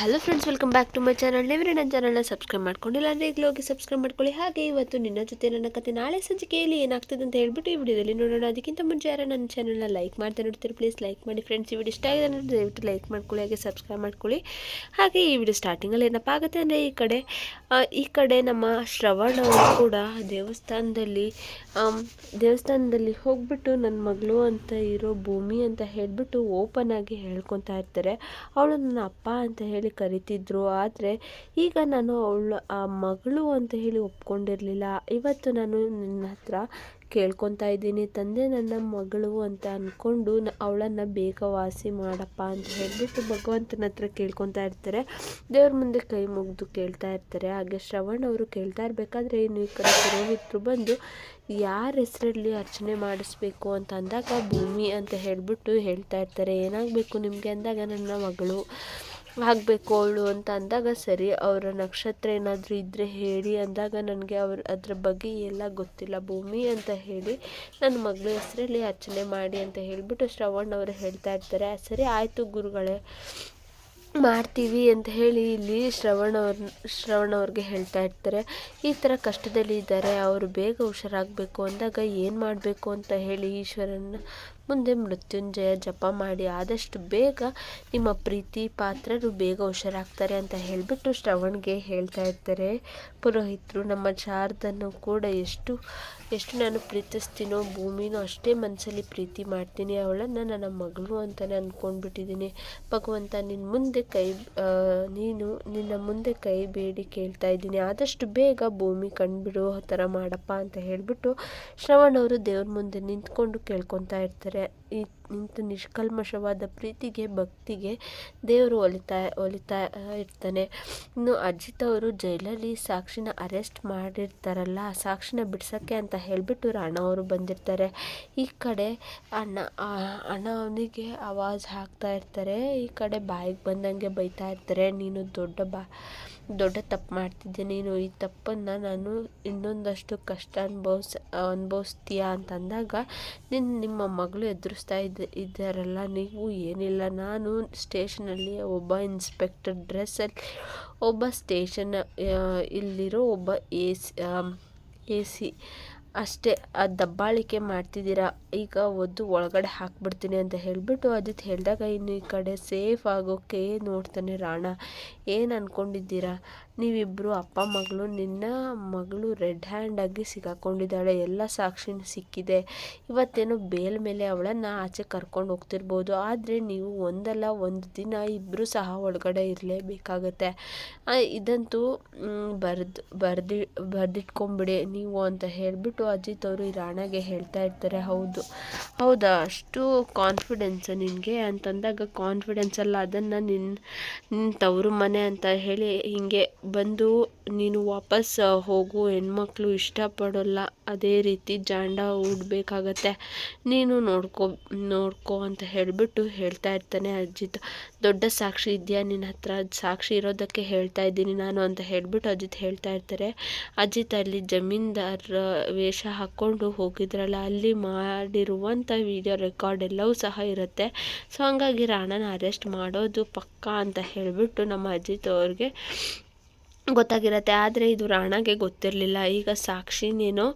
Hello friends welcome back to my channel ನೀವೇ ನನ್ನ ಚಾನಲ್ನ ಸಬ್ಸ್ಕ್ರೈಬ್ ಮಾಡ್ಕೊಂಡಿಲ್ಲ ಅಂದರೆ ಈಗ ಹೋಗಿ ಸಬ್ಸ್ಕ್ರೈಬ್ ಮಾಡ್ಕೊಳ್ಳಿ. ಹಾಗೆ ಇವತ್ತು ನಿನ್ನ ಜೊತೆ ನನ್ನ ಕತೆ ನಾಳೆ ಸಂಜಿಕೆಯಲ್ಲಿ ಏನಾಗ್ತದೆ ಅಂತ ಹೇಳ್ಬಿಟ್ಟು ಈ ವಿಡಿಯೋದಲ್ಲಿ ನೋಡೋಣ. ಅದಕ್ಕಿಂತ ಮುಂಚೆ ಯಾರು ನನ್ನ ಚಾನಲ್ನ ಲೈಕ್ ಮಾಡ್ತಾ ನೋಡ್ತೀರಿ ಪ್ಲೀಸ್ ಲೈಕ್ ಮಾಡಿ ಫ್ರೆಂಡ್ಸ್ ಈ ವಿಡಿಯೋ ಇಷ್ಟ ಆಗಿದೆ ಅಂದರೆ ದಯವಿಟ್ಟು ಲೈಕ್ ಮಾಡ್ಕೊಳ್ಳಿ, ಹಾಗೆ ಸಬ್ಸ್ಕ್ರೈಬ್ ಮಾಡ್ಕೊಳ್ಳಿ. ಹಾಗೆ ಈ ವಿಡಿಯೋ ಸ್ಟಾರ್ಟಿಂಗಲ್ಲಿ ಏನಪ್ಪ ಆಗುತ್ತೆ ಅಂದರೆ ಈ ಕಡೆ ಈ ಕಡೆ ನಮ್ಮ ಶ್ರವಣ ಕೂಡ ದೇವಸ್ಥಾನದಲ್ಲಿ ದೇವಸ್ಥಾನದಲ್ಲಿ ಹೋಗ್ಬಿಟ್ಟು ನನ್ನ ಮಗಳು ಅಂತ ಇರೋ ಭೂಮಿ ಅಂತ ಹೇಳಿಬಿಟ್ಟು ಓಪನ್ ಆಗಿ ಹೇಳ್ಕೊತಾ ಇರ್ತಾರೆ. ಅವಳು ನನ್ನ ಅಪ್ಪ ಅಂತ ಕರಿತಿದ್ರು. ಆದರೆ ಈಗ ನಾನು ಅವಳು, ಆ ಮಗಳು ಅಂತ ಹೇಳಿ ಒಪ್ಕೊಂಡಿರಲಿಲ್ಲ. ಇವತ್ತು ನಾನು ನಿನ್ನ ಹತ್ರ ಕೇಳ್ಕೊತಾ ಇದ್ದೀನಿ. ತಂದೆ ನನ್ನ ಮಗಳು ಅಂತ ಅಂದ್ಕೊಂಡು ಅವಳನ್ನು ಬೇಗ ವಾಸಿ ಮಾಡಪ್ಪ ಅಂತ ಹೇಳಿಬಿಟ್ಟು ಭಗವಂತನ ಹತ್ರ ಕೇಳ್ಕೊತಾ ಇರ್ತಾರೆ. ದೇವ್ರ ಮುಂದೆ ಕೈ ಮುಗಿದು ಕೇಳ್ತಾ ಇರ್ತಾರೆ. ಹಾಗೆ ಶ್ರವಣ್ ಅವರು ಕೇಳ್ತಾ ಇರಬೇಕಾದ್ರೆ ಇನ್ನು ಈ ಕಡೆ ಪುರೋಹಿತರು ಬಂದು ಯಾರ ಹೆಸರಲ್ಲಿ ಅರ್ಚನೆ ಮಾಡಿಸ್ಬೇಕು ಅಂತ ಅಂದಾಗ ಭೂಮಿ ಅಂತ ಹೇಳಿಬಿಟ್ಟು ಹೇಳ್ತಾ ಇರ್ತಾರೆ. ಏನಾಗಬೇಕು ನಿಮಗೆ ಅಂದಾಗ ನನ್ನ ಮಗಳು. ಆಗಬೇಕು ಅವಳು ಅಂತ ಅಂದಾಗ ಸರಿ, ಅವರ ನಕ್ಷತ್ರ ಏನಾದರೂ ಇದ್ದರೆ ಹೇಳಿ ಅಂದಾಗ ನನಗೆ ಅವ್ರ ಅದ್ರ ಬಗ್ಗೆ ಎಲ್ಲ ಗೊತ್ತಿಲ್ಲ. ಭೂಮಿ ಅಂತ ಹೇಳಿ ನನ್ನ ಮಗಳ ಹೆಸರಲ್ಲಿ ಅರ್ಚನೆ ಮಾಡಿ ಅಂತ ಹೇಳಿಬಿಟ್ಟು ಶ್ರವಣ್ ಅವರು ಹೇಳ್ತಾ ಇರ್ತಾರೆ. ಸರಿ ಆಯಿತು ಗುರುಗಳೇ, ಮಾಡ್ತೀವಿ ಅಂತ ಹೇಳಿ ಇಲ್ಲಿ ಶ್ರವಣ ಅವ್ರ, ಶ್ರವಣ ಅವ್ರಿಗೆ ಹೇಳ್ತಾ ಇರ್ತಾರೆ. ಈ ಥರ ಕಷ್ಟದಲ್ಲಿ ಇದ್ದಾರೆ ಅವರು ಬೇಗ ಹುಷಾರಾಗಬೇಕು ಅಂದಾಗ ಏನು ಮಾಡಬೇಕು ಅಂತ ಹೇಳಿ ಈಶ್ವರನ ಮುಂದೆ ಮೃತ್ಯುಂಜಯ ಜಪ ಮಾಡಿ ಆದಷ್ಟು ಬೇಗ ನಿಮ್ಮ ಪ್ರೀತಿ ಪಾತ್ರರು ಬೇಗ ಹುಷಾರಾಗ್ತಾರೆ ಅಂತ ಹೇಳಿಬಿಟ್ಟು ಶ್ರವಣ್ಗೆ ಹೇಳ್ತಾ ಇರ್ತಾರೆ. ಪುರೋಹಿತರು, ನಮ್ಮ ಶಾರದನ್ನು ಕೂಡ ಎಷ್ಟು ಎಷ್ಟು ನಾನು ಪ್ರೀತಿಸ್ತೀನೋ, ಭೂಮಿನೂ ಅಷ್ಟೇ ಮನಸ್ಸಲ್ಲಿ ಪ್ರೀತಿ ಮಾಡ್ತೀನಿ. ಅವಳನ್ನು ನನ್ನ ಮಗಳು ಅಂತಲೇ ಅಂದ್ಕೊಂಡ್ಬಿಟ್ಟಿದ್ದೀನಿ ಭಗವಂತ ನಿನ್ನ ಮುಂದೆ ಕೈ ನೀನು ನಿನ್ನ ಮುಂದೆ ಕೈ ಬೇಡಿ ಕೇಳ್ತಾ ಇದ್ದೀನಿ. ಆದಷ್ಟು ಬೇಗ ಭೂಮಿ ಕಂಡುಬಿಡೋ ಥರ ಮಾಡಪ್ಪ ಅಂತ ಹೇಳಿಬಿಟ್ಟು ಶ್ರವಣ್ ಅವರು ದೇವ್ರ ಮುಂದೆ ನಿಂತ್ಕೊಂಡು ಕೇಳ್ಕೊತಾ ಇರ್ತಾರೆ. ಈ ನಿಂತು ನಿಷ್ಕಲ್ಮಶವಾದ ಪ್ರೀತಿಗೆ, ಭಕ್ತಿಗೆ ದೇವರು ಒಲಿತಾ ಒಲಿತಾ ಇರ್ತಾನೆ. ಇನ್ನು ಅಜಿತ್ ಅವರು ಜೈಲಲ್ಲಿ ಸಾಕ್ಷಿನ ಅರೆಸ್ಟ್ ಮಾಡಿರ್ತಾರಲ್ಲ ಸಾಕ್ಷಿನ ಬಿಡ್ಸೋಕ್ಕೆ ಅಂತ ಹೇಳಿಬಿಟ್ಟು ರಾಣ ಅವರು ಬಂದಿರ್ತಾರೆ. ಈ ಕಡೆ ಅಣ್ಣ ಅಣ್ಣ ಅವನಿಗೆ ಆವಾಜ್ ಹಾಕ್ತಾ ಇರ್ತಾರೆ. ಈ ಕಡೆ ಬಾಯಿಗೆ ಬಂದಂಗೆ ಬೈತಾ ಇರ್ತಾರೆ. ನೀನು ದೊಡ್ಡ ಬಾ ದೊಡ್ಡ ತಪ್ಪು ಮಾಡ್ತಿದ್ದೆ ನೀನು ಈ ತಪ್ಪನ್ನು ನಾನು ಇನ್ನೊಂದಷ್ಟು ಕಷ್ಟ ಅನುಭವಿಸ್, ಅನುಭವಿಸ್ತೀಯಾ ಅಂತಂದಾಗ ನಿನ್ನ ನಿಮ್ಮ ಮಗಳು ಎದುರಿಸ್ತಾ ಇದ್ದ ಇದ್ದಾರಲ್ಲ, ನೀವು ಏನಿಲ್ಲ. ನಾನು ಸ್ಟೇಷನಲ್ಲಿ ಒಬ್ಬ ಇನ್ಸ್ಪೆಕ್ಟರ್, ಡ್ರೆಸ್ಸಲ್ಲಿ ಒಬ್ಬ ಸ್ಟೇಷನ್ ಇಲ್ಲಿರೋ ಒಬ್ಬ ಎ ಸಿ ಎ ಸಿ, ಅಷ್ಟೇ. ಆ ದಬ್ಬಾಳಿಕೆ ಮಾಡ್ತಿದ್ದೀರಾ? ಈಗ ಒದ್ದು ಒಳಗಡೆ ಹಾಕ್ಬಿಡ್ತೀನಿ ಅಂತ ಹೇಳಿಬಿಟ್ಟು ಅಜಿತ್ ಹೇಳಿದಾಗ, ಇನ್ನು ಈ ಕಡೆ ಸೇಫ್ ಆಗೋಕ್ಕೆ ನೋಡ್ತಾನೆ ರಾಣ. ಏನು ಅಂದ್ಕೊಂಡಿದ್ದೀರಾ ನೀವಿಬ್ಬರು ಅಪ್ಪ, ಮಗಳು, ನಿನ್ನ ಮಗಳು ರೆಡ್ ಹ್ಯಾಂಡಾಗಿ ಸಿಗಾಕೊಂಡಿದ್ದಾಳೆ. ಎಲ್ಲ ಸಾಕ್ಷಿ ಸಿಕ್ಕಿದೆ. ಇವತ್ತೇನೋ ಬೇಲ್ ಮೇಲೆ ಅವಳನ್ನು ಆಚೆ ಕರ್ಕೊಂಡು ಹೋಗ್ತಿರ್ಬೋದು. ಆದರೆ ನೀವು ಒಂದಲ್ಲ, ಒಂದು ದಿನ ಇಬ್ಬರು ಸಹ ಒಳಗಡೆ ಇರಲೇಬೇಕಾಗತ್ತೆ. ಇದಂತೂ ಬರ್ದು, ಬರ್ದಿ, ಬರ್ದಿಟ್ಕೊಂಬಿಡಿ. ನೀವು ಅಂತ ಹೇಳಿಬಿಟ್ಟು ಅಜಿತ್ ಅವರು ಈ ರಾಣಗೆ ಹೇಳ್ತಾ ಇರ್ತಾರೆ. ಹೌದು. ಹೌದಾ? ಅಷ್ಟು ಕಾನ್ಫಿಡೆನ್ಸ್ ನಿನಗೆ? ಅಂತಂದಾಗ ಕಾನ್ಫಿಡೆನ್ಸ್ ಅಲ್ಲ, ಅದನ್ನು ನಿನ್ನ ನಿನ್ನ ತವರು ಮನೆ ಅಂತ ಹೇಳಿ ಹೀಗೆ ಬಂದು ನೀನು ವಾಪಸ್ ಹೋಗು. ಹೆಣ್ಮಕ್ಳು ಇಷ್ಟಪಡೋಲ್ಲ. ಅದೇ ರೀತಿ ಜಾಂಡ ಹುಡ್ಬೇಕಾಗತ್ತೆ ನೀನು ನೋಡ್ಕೊ ನೋಡ್ಕೊ ಅಂತ ಹೇಳಿಬಿಟ್ಟು ಹೇಳ್ತಾ ಇರ್ತಾನೆ ಅಜಿತ್. ದೊಡ್ಡ ಸಾಕ್ಷಿ ಇದೆಯಾ ನಿನ್ನ ಹತ್ರ? ಸಾಕ್ಷಿ ಇರೋದಕ್ಕೆ ಹೇಳ್ತಾ ಇದ್ದೀನಿ ನಾನು ಅಂತ ಹೇಳಿಬಿಟ್ಟು ಅಜಿತ್ ಹೇಳ್ತಾ ಇರ್ತಾರೆ. ಅಜಿತ್ ಅಲ್ಲಿ ಜಮೀನ್ದಾರ ವೇಷ ಹಾಕ್ಕೊಂಡು ಹೋಗಿದ್ರಲ್ಲ, ಅಲ್ಲಿ ಮಾಡಿರುವಂಥ ವಿಡಿಯೋ ರೆಕಾರ್ಡ್ ಎಲ್ಲವೂ ಸಹ ಇರುತ್ತೆ. ಸೊ ಹಂಗಾಗಿ ರಾಣನ ಅರೆಸ್ಟ್ ಮಾಡೋದು ಪಕ್ಕಾ ಅಂತ ಹೇಳಿಬಿಟ್ಟು ನಮ್ಮ ಅಜಿತ್ ಅವ್ರಿಗೆ ಗೊತ್ತಾಗಿರತ್ತೆ, ಆದರೆ ಇದು ರಾಣಾಗೆ ಗೊತ್ತಿರಲಿಲ್ಲ. ಈಗ ಸಾಕ್ಷಿನೇನೋ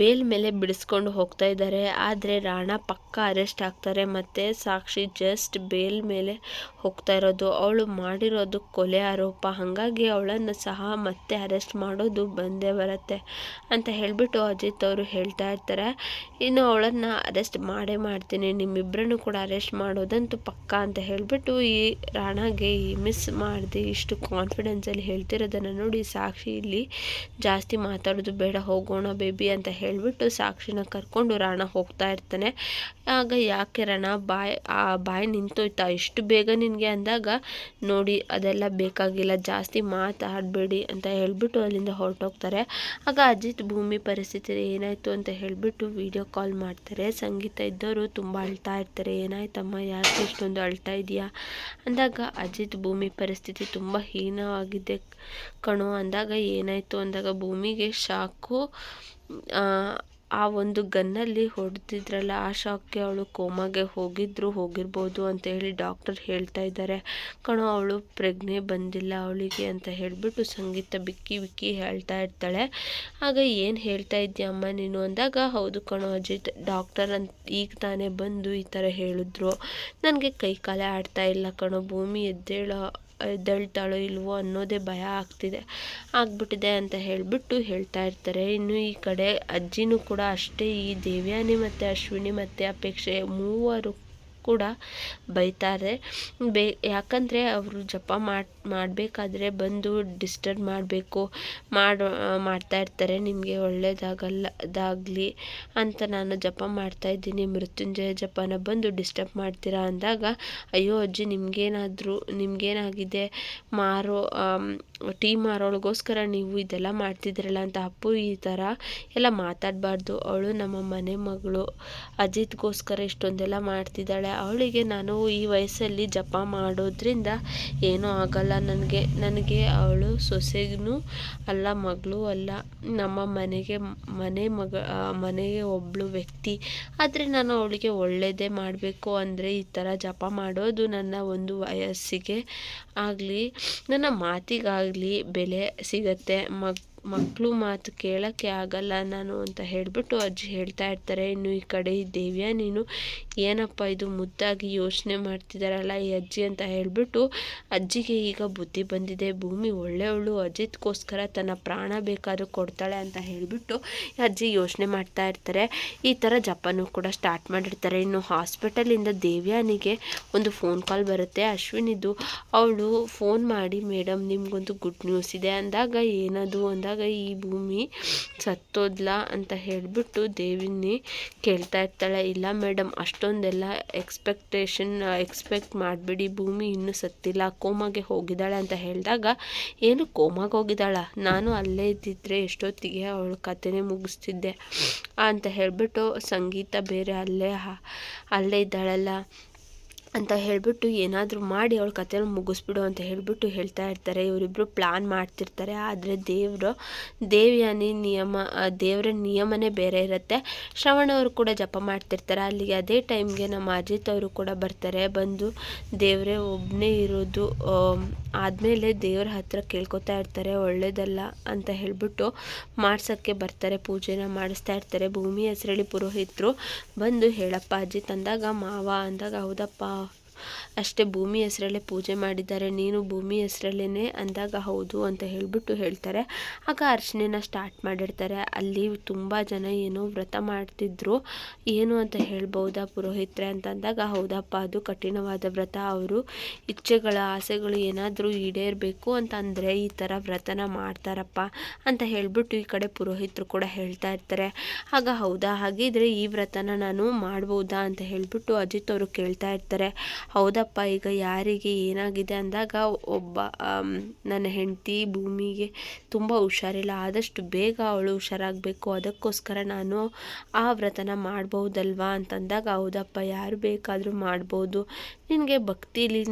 ಬೇಲ್ ಮೇಲೆ ಬಿಡಿಸ್ಕೊಂಡು ಹೋಗ್ತಾ ಇದ್ದಾರೆ. ಆದರೆ ರಾಣ ಪಕ್ಕ ಅರೆಸ್ಟ್ ಆಗ್ತಾರೆ, ಮತ್ತು ಸಾಕ್ಷಿ ಜಸ್ಟ್ ಬೇಲ್ ಮೇಲೆ ಹೋಗ್ತಾ ಇರೋದು. ಅವಳು ಮಾಡಿರೋದು ಕೊಲೆ ಆರೋಪ. ಹಾಗಾಗಿ ಅವಳನ್ನು ಸಹ ಮತ್ತೆ ಅರೆಸ್ಟ್ ಮಾಡೋದು ಬಂದೇ ಬರುತ್ತೆ ಅಂತ ಹೇಳಿಬಿಟ್ಟು ಅಜಿತ್ ಅವರು ಹೇಳ್ತಾ ಇರ್ತಾರೆ. ಇನ್ನು ಅವಳನ್ನು ಅರೆಸ್ಟ್ ಮಾಡೇ ಮಾಡ್ತೀನಿ. ನಿಮ್ಮಿಬ್ಬರನ್ನು ಕೂಡ ಅರೆಸ್ಟ್ ಮಾಡೋದಂತೂ ಪಕ್ಕ ಅಂತ ಹೇಳಿಬಿಟ್ಟು ಈ ರಾಣಾಗೆ ಈ ಮಿಸ್ ಮಾಡಿದೆ ಇಷ್ಟು ಕಾನ್ಫಿಡೆನ್ಸಲ್ಲಿ ಹೇಳ್ತಿರೋದನ್ನು ನೋಡಿ ಸಾಕ್ಷಿ ಇಲ್ಲಿ ಜಾಸ್ತಿ ಮಾತಾಡೋದು ಬೇಡ, ಹೋಗೋಣ ಬೇಬಿ ಅಂತ ಹೇಳಿಬಿಟ್ಟು ಸಾಕ್ಷಿನ ಕರ್ಕೊಂಡು ರಾಣ ಹೋಗ್ತಾ ಇರ್ತಾನೆ. ಆಗ ಯಾಕೆ ರಾಣ, ಬಾಯ್, ಆ ಬಾಯಿ ನಿಂತೋಯ್ತಾ? ಇಷ್ಟು ಬೇಗ ನಿನಗೆ ಅಂದಾಗ, ನೋಡಿ, ಅದೆಲ್ಲ ಬೇಕಾಗಿಲ್ಲ, ಜಾಸ್ತಿ ಮಾತಾಡಬೇಡಿ ಅಂತ ಹೇಳಿಬಿಟ್ಟು ಅಲ್ಲಿಂದ ಹೊರಟೋಗ್ತಾರೆ. ಆಗ ಅಜಿತ್, ಭೂಮಿ ಪರಿಸ್ಥಿತಿ ಏನಾಯಿತು ಅಂತ ಹೇಳಿಬಿಟ್ಟು ವಿಡಿಯೋ ಕಾಲ್ ಮಾಡ್ತಾರೆ. ಸಂಗೀತ ಇದ್ದವರು ತುಂಬ ಅಳ್ತಾ ಇರ್ತಾರೆ. ಏನಾಯ್ತಮ್ಮ, ಯಾಕೆ ಇಷ್ಟೊಂದು ಅಳ್ತಾ ಇದೆಯಾ? ಅಂದಾಗ ಅಜಿತ್, ಭೂಮಿ ಪರಿಸ್ಥಿತಿ ತುಂಬ ಹೀನವಾಗಿದೆ. ಕಣೋ ಅಂದಾಗ ಏನಾಯಿತು ಅಂದಾಗ ಭೂಮಿಗೆ ಶಾಕು, ಆ ಒಂದು ಗನ್ನಲ್ಲಿ ಹೊಡೆದಿದ್ರಲ್ಲ, ಆ ಶಾಕ್ಗೆ ಅವಳು ಕೋಮಾಗೆ ಹೋಗಿದ್ರು, ಹೋಗಿರ್ಬೋದು ಅಂತ ಹೇಳಿ ಡಾಕ್ಟರ್ ಹೇಳ್ತಾ ಇದ್ದಾರೆ. ಕಣೋ, ಅವಳು ಪ್ರಜ್ಞೆ ಬಂದಿಲ್ಲ ಅವಳಿಗೆ ಅಂತ ಹೇಳಿಬಿಟ್ಟು ಸಂಗೀತ ಬಿಕ್ಕಿ ಬಿಕ್ಕಿ ಹೇಳ್ತಾ ಇರ್ತಾಳೆ. ಆಗ ಏನು ಹೇಳ್ತಾ ಇದ್ದೀಯ ಅಮ್ಮ ನೀನು ಅಂದಾಗ, ಹೌದು ಕಣೋ ಅಜಿತ್ ಡಾಕ್ಟರ್ ಅಂತ ಈಗ ತಾನೇ ಬಂದು ಈ ಥರ ಹೇಳಿದ್ರು. ನನಗೆ ಕೈ ಕಾಲೇ ಆಡ್ತಾ ಇಲ್ಲ ಕಣೋ, ಭೂಮಿ ಎದ್ದೇಳೋ ಎದ್ದೇಳ್ತಾಳೋ ಇಲ್ವೋ ಅನ್ನೋದೇ ಭಯ ಆಗ್ತಿದೆ ಆಗ್ಬಿಟ್ಟಿದೆ ಅಂತ ಹೇಳಿಬಿಟ್ಟು ಹೇಳ್ತಾ ಇರ್ತಾರೆ ಇನ್ನು ಈ ಕಡೆ ಅಜ್ಜಿನೂ ಕೂಡ ಅಷ್ಟೇ ಈ ದೇವ್ಯಾನಿ ಮತ್ತು ಅಶ್ವಿನಿ ಮತ್ತು ಅಪೇಕ್ಷೆ ಮೂವರು ಕೂಡ ಬೈತಾರೆ. ಬೇ, ಯಾಕಂದರೆ ಅವರು ಜಪ ಮಾಡಿ, ಮಾಡಬೇಕಾದ್ರೆ ಬಂದು ಡಿಸ್ಟರ್ಬ್ ಮಾಡಬೇಕು, ಮಾಡು, ಮಾಡ್ತಾ ಇರ್ತಾರೆ, ನಿಮಗೆ ಒಳ್ಳೆಯದಾಗಲ್ಲ ಅದಾಗಲಿ ಅಂತ ನಾನು ಜಪ ಮಾಡ್ತಾ ಇದ್ದೀನಿ, ಮೃತ್ಯುಂಜಯ ಜಪನ ಬಂದು ಡಿಸ್ಟರ್ಬ್ ಮಾಡ್ತೀರಾ ಅಂದಾಗ, ಅಯ್ಯೋ ಅಜ್ಜಿ ನಿಮಗೇನಾದರೂ, ನಿಮಗೇನಾಗಿದೆ, ಮಾರೋ ಟೀ ಮಾರೋಳಿಗೋಸ್ಕರ ನೀವು ಇದೆಲ್ಲ ಮಾಡ್ತಿದ್ದೀರಲ್ಲ ಅಂತ ಅಪ್ಪು ಈ ಥರ ಎಲ್ಲ ಮಾತಾಡಬಾರ್ದು. ಅವಳು ನಮ್ಮ ಮನೆ ಮಗಳು ಅಜಿತ್ಗೋಸ್ಕರ ಇಷ್ಟೊಂದೆಲ್ಲ ಮಾಡ್ತಿದ್ದಾಳೆ. ಅವಳಿಗೆ ನಾನು ಈ ವಯಸ್ಸಲ್ಲಿ ಜಪ ಮಾಡೋದ್ರಿಂದ ಏನೂ ಆಗಲ್ಲ ನನಗೆ. ನನಗೆ ಅವಳು ಸೊಸೆಗೂ ಅಲ್ಲ, ಮಗಳು ಅಲ್ಲ, ನಮ್ಮ ಮನೆಗೆ ಮನೆ ಮಗ ಮನೆಗೆ ಒಬ್ಬಳು ವ್ಯಕ್ತಿ. ಆದರೆ ನಾನು ಅವಳಿಗೆ ಒಳ್ಳೆಯದೇ ಮಾಡಬೇಕು ಅಂದರೆ ಈ ಥರ ಜಪ ಮಾಡೋದು ನನ್ನ ಒಂದು ವಯಸ್ಸಿಗೆ ಆಗಲಿ. ನನ್ನ ಮಾತಿಗಾಗಲಿ ಬೆಲೆ ಸಿಗುತ್ತೆ ಮಗ್ ಮಕ್ಕಳು ಮಾತು ಕೇಳೋಕ್ಕೆ ಆಗಲ್ಲ ನಾನು ಅಂತ ಹೇಳಿಬಿಟ್ಟು ಅಜ್ಜಿ ಹೇಳ್ತಾ ಇರ್ತಾರೆ, ಇನ್ನು ಈ ಕಡೆ ದೇವ್ಯ, ನೀನು ಏನಪ್ಪ ಇದು ಮುದ್ದಾಗಿ ಯೋಚನೆ ಮಾಡ್ತಿದ್ದಾರಲ್ಲ ಈ ಅಜ್ಜಿ ಅಂತ ಹೇಳಿಬಿಟ್ಟು ಅಜ್ಜಿಗೆ ಈಗ ಬುದ್ಧಿ ಬಂದಿದೆ, ಭೂಮಿ ಒಳ್ಳೆಯವಳು, ಅಜಿತ್ಗೋಸ್ಕರ ತನ್ನ ಪ್ರಾಣ ಬೇಕಾದ್ರೂ ಕೊಡ್ತಾಳೆ ಅಂತ ಹೇಳಿಬಿಟ್ಟು ಅಜ್ಜಿ ಯೋಚನೆ ಮಾಡ್ತಾ ಇರ್ತಾರೆ. ಈ ಥರ ಜಪಾನು ಕೂಡ ಸ್ಟಾರ್ಟ್ ಮಾಡಿರ್ತಾರೆ. ಇನ್ನು ಹಾಸ್ಪಿಟಲಿಂದ ದೇವ್ಯಾನಿಗೆ ಒಂದು ಫೋನ್ ಕಾಲ್ ಬರುತ್ತೆ. ಅಶ್ವಿನಿದು, ಅವಳು ಫೋನ್ ಮಾಡಿ, ಮೇಡಮ್, ನಿಮಗೊಂದು ಗುಡ್ ನ್ಯೂಸ್ ಇದೆ ಅಂದಾಗ ಏನದು ಅಂದಾಗ ಈ ಭೂಮಿ ಸತ್ತೋದ್ಲ ಅಂತ ಹೇಳಿಬಿಟ್ಟು ದೇವಿನಿ ಕೇಳ್ತಾ ಇರ್ತಾಳೆ. ಇಲ್ಲ ಮೇಡಮ್, ಅಷ್ಟೊಂದೆಲ್ಲ ಎಕ್ಸ್ಪೆಕ್ಟೇಷನ್ ಎಕ್ಸ್ಪೆಕ್ಟ್ ಮಾಡಿಬಿಡಿ, ಭೂಮಿ ಇನ್ನೂ ಸತ್ತಿಲ್ಲ, ಕೋಮಾಗೆ ಹೋಗಿದ್ದಾಳೆ ಅಂತ ಹೇಳಿದಾಗ, ಏನು ಕೋಮಾಗೆ ಹೋಗಿದ್ದಾಳ? ನಾನು ಅಲ್ಲೇ ಇದ್ದಿದ್ರೆ ಎಷ್ಟೊತ್ತಿಗೆ ಅವಳ ಕಥೆನೇ ಮುಗಿಸ್ತಿದ್ದೆ. ಅಂತ ಹೇಳಿಬಿಟ್ಟು ಸಂಗೀತ ಬೇರೆ ಅಲ್ಲೇ ಅಲ್ಲೇ ಇದ್ದಾಳಲ್ಲ. ಅಂತ ಹೇಳಿಬಿಟ್ಟು ಏನಾದರೂ ಮಾಡಿ ಅವಳ ಕಥೆನ ಮುಗಿಸ್ಬಿಡು ಅಂತ ಹೇಳಿಬಿಟ್ಟು ಹೇಳ್ತಾ ಇರ್ತಾರೆ. ಇವರಿಬ್ಬರು ಪ್ಲ್ಯಾನ್ ಮಾಡ್ತಿರ್ತಾರೆ. ಆದರೆ ದೇವರು, ದೇವಿಯಾನಿ ನಿಯಮ ದೇವರ ನಿಯಮನೇ ಬೇರೆ ಇರುತ್ತೆ. ಶ್ರವಣ ಅವರು ಕೂಡ ಜಪ ಮಾಡ್ತಿರ್ತಾರೆ. ಅಲ್ಲಿಗೆ ಅದೇ ಟೈಮ್ಗೆ ನಮ್ಮ ಅಜಿತ್ ಅವರು ಕೂಡ ಬರ್ತಾರೆ. ಬಂದು ದೇವರೇ ಒಬ್ಬನೇ ಇರೋದು ಆದಮೇಲೆ ದೇವ್ರ ಹತ್ರ ಕೇಳ್ಕೊತಾ ಇರ್ತಾರೆ. ಒಳ್ಳೇದಲ್ಲ ಅಂತ ಹೇಳಿಬಿಟ್ಟು ಮಾಡ್ಸೋಕ್ಕೆ ಬರ್ತಾರೆ. ಪೂಜೆನ ಮಾಡಿಸ್ತಾ ಇರ್ತಾರೆ. ಭೂಮಿ ಹೆಸರಳಿ ಪುರೋಹಿತರು ಬಂದು, ಹೇಳಪ್ಪ ಅಜಿತ್, ಅಂದಾಗ ಮಾವ, ಅಂದಾಗ ಹೌದಪ್ಪ ಅಷ್ಟೇ ಭೂಮಿ ಹೆಸರಲ್ಲೇ ಪೂಜೆ ಮಾಡಿದ್ದಾರೆ, ನೀನು ಭೂಮಿ ಹೆಸರಲ್ಲೇ ಅಂದಾಗ ಹೌದು ಅಂತ ಹೇಳಿಬಿಟ್ಟು ಹೇಳ್ತಾರೆ. ಆಗ ಅರ್ಚನೆನ ಸ್ಟಾರ್ಟ್ ಮಾಡಿರ್ತಾರೆ. ಅಲ್ಲಿ ತುಂಬ ಜನ ಏನು ವ್ರತ ಮಾಡ್ತಿದ್ರು. ಏನು ಅಂತ ಹೇಳ್ಬೋದಾ ಪುರೋಹಿತ್ರೆ ಅಂತಂದಾಗ, ಹೌದಪ್ಪ, ಅದು ಕಠಿಣವಾದ ವ್ರತ. ಅವರು ಇಚ್ಛೆಗಳ, ಆಸೆಗಳು ಏನಾದರೂ ಈಡೇರಬೇಕು ಅಂತಂದರೆ ಈ ಥರ ವ್ರತನ ಮಾಡ್ತಾರಪ್ಪ ಅಂತ ಹೇಳಿಬಿಟ್ಟು ಈ ಕಡೆ ಪುರೋಹಿತರು ಕೂಡ ಹೇಳ್ತಾ ಇರ್ತಾರೆ. ಆಗ ಹೌದಾ, ಹಾಗಿದ್ರೆ ಈ ವ್ರತನ ನಾನು ಮಾಡ್ಬೋದಾ ಅಂತ ಹೇಳಿಬಿಟ್ಟು ಅಜಿತ್ ಅವರು ಕೇಳ್ತಾ ಇರ್ತಾರೆ. ಹೌದಪ್ಪ, ಈಗ ಯಾರಿಗೆ ಏನಾಗಿದೆ ಅಂದಾಗ ಒಬ್ಬ ನನ್ನ ಹೆಂಡತಿ ಭೂಮಿಗೆ ತುಂಬ ಹುಷಾರಿಲ್ಲ, ಆದಷ್ಟು ಬೇಗ ಅವಳು ಹುಷಾರಾಗಬೇಕು, ಅದಕ್ಕೋಸ್ಕರ ನಾನು ಆ ವ್ರತನ ಮಾಡ್ಬೋದಲ್ವಾ ಅಂತಂದಾಗ, ಹೌದಪ್ಪ, ಯಾರು ಬೇಕಾದರೂ ಮಾಡ್ಬೋದು. ನಿನಗೆ ಭಕ್ತಿಲಿ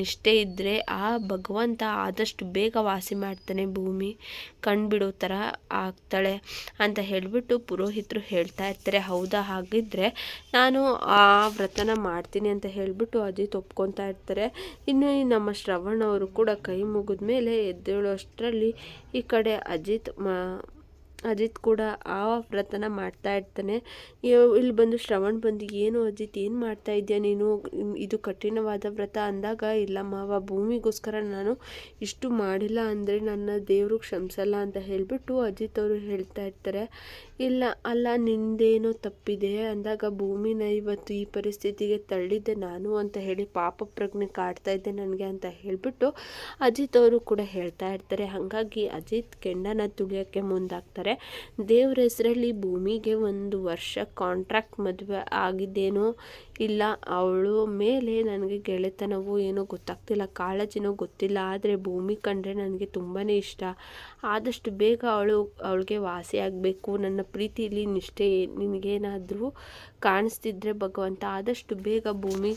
ನಿಷ್ಠೆ ಇದ್ದರೆ ಆ ಭಗವಂತ ಆದಷ್ಟು ಬೇಗ ವಾಸಿ ಮಾಡ್ತಾನೆ ಭೂಮಿ. ಕಣ್ಬಿಡೋ ಥರ ಆಗ್ತಾಳೆ ಅಂತ ಹೇಳಿಬಿಟ್ಟು ಪುರೋಹಿತರು ಹೇಳ್ತಾ ಇರ್ತಾರೆ. ಹೌದಾ ಹಾಗಿದ್ದರೆ ನಾನು ಆ ವ್ರತನ ಮಾಡ್ತೀನಿ ಅಂತ ಹೇಳಿಬಿಟ್ಟು ಅಜಿತ್ ತೊಪ್ಕೊತಾ ಇರ್ತಾರೆ. ಇನ್ನು ನಮ್ಮ ಶ್ರವಣ್ ಅವರು ಕೂಡ ಕೈ ಮುಗಿದ ಮೇಲೆ ಎದ್ದೇಳೋ ಅಷ್ಟರಲ್ಲಿ ಈ ಕಡೆ ಅಜಿತ್ ಮ ಅಜಿತ್ ಕೂಡ ಆ ವ್ರತನ ಮಾಡ್ತಾ ಇರ್ತಾನೆ. ಇಲ್ಲಿ ಬಂದು ಶ್ರವಣ್ ಬಂದು, ಏನು ಅಜಿತ್, ಏನು ಮಾಡ್ತಾ ಇದೆಯಾ ನೀನು? ಇದು ಕಠಿಣವಾದ ವ್ರತ ಅಂದಾಗ, ಇಲ್ಲ ಮಾವ, ಭೂಮಿಗೋಸ್ಕರ ನಾನು ಇಷ್ಟು ಮಾಡಿಲ್ಲ ಅಂದರೆ ನನ್ನ ದೇವರು ಕ್ಷಮಿಸಲ್ಲ ಅಂತ ಹೇಳಿಬಿಟ್ಟು ಅಜಿತ್ ಅವರು ಹೇಳ್ತಾ ಇರ್ತಾರೆ. ಇಲ್ಲ, ಅಲ್ಲ, ನಿಂದೇನೋ ತಪ್ಪಿದೆ ಅಂದಾಗ ಭೂಮಿನ ಇವತ್ತು ಈ ಪರಿಸ್ಥಿತಿಗೆ ತಳ್ಳಿದ್ದೆ ನಾನು ಅಂತ ಹೇಳಿ ಪಾಪ ಪ್ರಜ್ಞೆ ಕಾಡ್ತಾ ಇದ್ದೆ ನನಗೆ ಅಂತ ಹೇಳಿಬಿಟ್ಟು ಅಜಿತ್ ಅವರು ಕೂಡ ಹೇಳ್ತಾ ಇರ್ತಾರೆ. ಹಾಗಾಗಿ ಅಜಿತ್ ಕೆಂಡನ ತುಳಿಯೋಕ್ಕೆ ಮುಂದಾಗ್ತಾರೆ. ದೇವ್ರ ಹೆಸರಲ್ಲಿ ಭೂಮಿಗೆ ಒಂದು ವರ್ಷ ಕಾಂಟ್ರಾಕ್ಟ್ ಮದುವೆ ಆಗಿದ್ದೇನೋ ಇಲ್ಲ, ಅವಳು ಮೇಲೆ ನನಗೆ ಗೆಳೆತನವೋ ಏನೋ ಗೊತ್ತಾಗ್ತಿಲ್ಲ, ಕಾಳಜಿನೋ ಗೊತ್ತಿಲ್ಲ, ಆದರೆ ಭೂಮಿ ಕಂಡ್ರೆ ನನಗೆ ತುಂಬಾ ಇಷ್ಟ. ಆದಷ್ಟು ಬೇಗ ಅವಳು, ಅವಳಿಗೆ ವಾಸಿ ಆಗಬೇಕು. ನನ್ನ ಪ್ರೀತಿಯಲ್ಲಿ ನಿಷ್ಠೆ ನಿನಗೇನಾದರೂ ಕಾಣಿಸ್ತಿದ್ರೆ ಭಗವಂತ, ಆದಷ್ಟು ಬೇಗ ಭೂಮಿ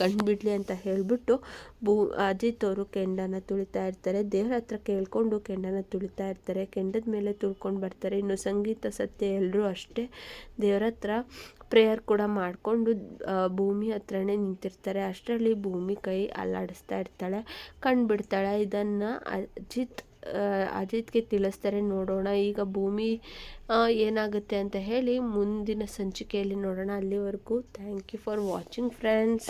ಕಂಡುಬಿಡ್ಲಿ ಅಂತ ಹೇಳಿಬಿಟ್ಟು ಭೂ, ಅಜಿತ್ ಅವರು ಕೆಂಡನ ತುಳಿತಾ ಇರ್ತಾರೆ. ದೇವ್ರ ಹತ್ರ ಕೇಳಿಕೊಂಡು ಕೆಂಡನ ತುಳಿತಾ ಇರ್ತಾರೆ. ಕೆಂಡದ ಮೇಲೆ ತುಳ್ಕೊಂಡು ಬರ್ತಾರೆ. ಇರ್ತಾರೆ ಇನ್ನು ಸಂಗೀತ ಸತ್ಯ ಎಲ್ಲರೂ ಅಷ್ಟೇ. ದೇವ್ರ ಹತ್ರ ಪ್ರೇಯರ್ ಕೂಡ ಮಾಡಿಕೊಂಡು ಭೂಮಿ ಹತ್ರನೇ ನಿಂತಿರ್ತಾರೆ. ಅಷ್ಟರಲ್ಲಿ ಭೂಮಿ ಕೈ ಅಲ್ಲಾಡಿಸ್ತಾ ಇರ್ತಾಳೆ ಕಂಡುಬಿಡ್ತಾಳೆ ಇದನ್ನು ಅಜಿತ್ ಅಜಿತ್ಗೆ ತಿಳಿಸ್ತಾರೆ, ನೋಡೋಣ. ಈಗ ಭೂಮಿ ಏನಾಗುತ್ತೆ ಅಂತ ಹೇಳಿ ಮುಂದಿನ ಸಂಚಿಕೆಯಲ್ಲಿ ನೋಡೋಣ. ಅಲ್ಲಿವರೆಗೂ thank you for watching friends